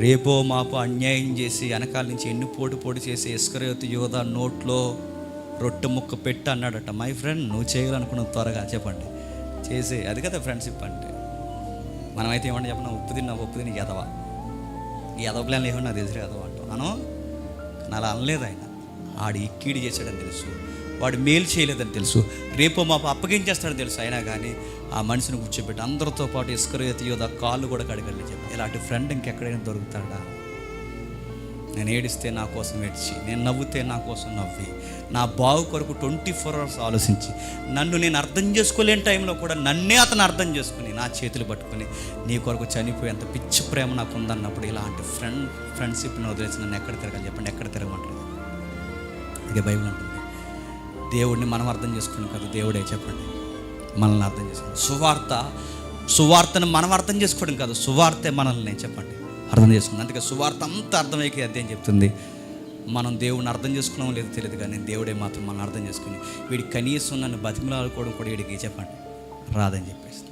రేపో మాపో అన్యాయం చేసి వెనకాల నుంచి ఎన్ని పోటు పోటు చేసి ఇస్కరేతు యోధ నోట్లో రొట్టె ముక్క పెట్టి అన్నాడట. మై ఫ్రెండ్ నువ్వు చేయాలనుకున్న త్వరగా చెప్పండి. చేసే అది కదా ఫ్రెండ్షిప్ అంటే. మనమైతే ఏమంటే చెప్పిన? ఉప్పు తిన్నా ఉప్పు తిని ఎదవా. ఈ ఎదవ ప్లాన్ ఏమన్నా నాకు తెలిసి ఎదవ అంటాం. అను? అలా అనలేదు ఆయన. ఆడు ఇక్కీడి చేశాడని తెలుసు. వాడు మేలు చేయలేదని తెలుసు. రేపు మాపు అప్పగించేస్తాడని తెలుసు. అయినా కానీ ఆ మనిషిని కూర్చోబెట్టి అందరితో పాటు ఇస్కరయత యోధ కాళ్ళు కూడా కడగలి చెప్పి. ఇలాంటి ఫ్రెండ్ ఇంకెక్కడైనా దొరుకుతాడా? నేను ఏడిస్తే నా కోసం ఏడ్చి నేను నవ్వుతే నా కోసం నవ్వి నా బావు కొరకు ట్వంటీ ఫోర్ అవర్స్ ఆలోచించి నన్ను నేను అర్థం చేసుకోలేని టైంలో కూడా నన్నే అతను అర్థం చేసుకుని నా చేతులు పట్టుకుని నీ కొరకు చనిపోయేంత పిచ్చి ప్రేమ నాకు ఉందన్నప్పుడు ఇలాంటి ఫ్రెండ్ ఫ్రెండ్షిప్ని వదిలేసి నన్ను ఎక్కడ తిరగాలి చెప్పండి? ఎక్కడ తిరగమంటారు? ఇదే బైబిల్ అంటుంది. దేవుడిని మనం అర్థం చేసుకుని కదా దేవుడే చెప్పండి. మనల్ని అర్థం చేసుకోండి. సువార్త సువార్తను మనం అర్థం చేసుకోవడం కాదు సువార్తే మనల్ని చెప్పండి. అర్థం చేసుకుంది. అందుకే సువార్త అంతా అర్థమయ్యే అదే చెప్తుంది. మనం దేవుడిని అర్థం చేసుకున్నాం లేదో తెలియదు కానీ దేవుడే మాత్రం మనం అర్థం చేసుకుని వీడి కనీసం నన్ను బతిమలాడుకోవడం కూడా వీడికి చెప్పండి. రాదని చెప్పేసి.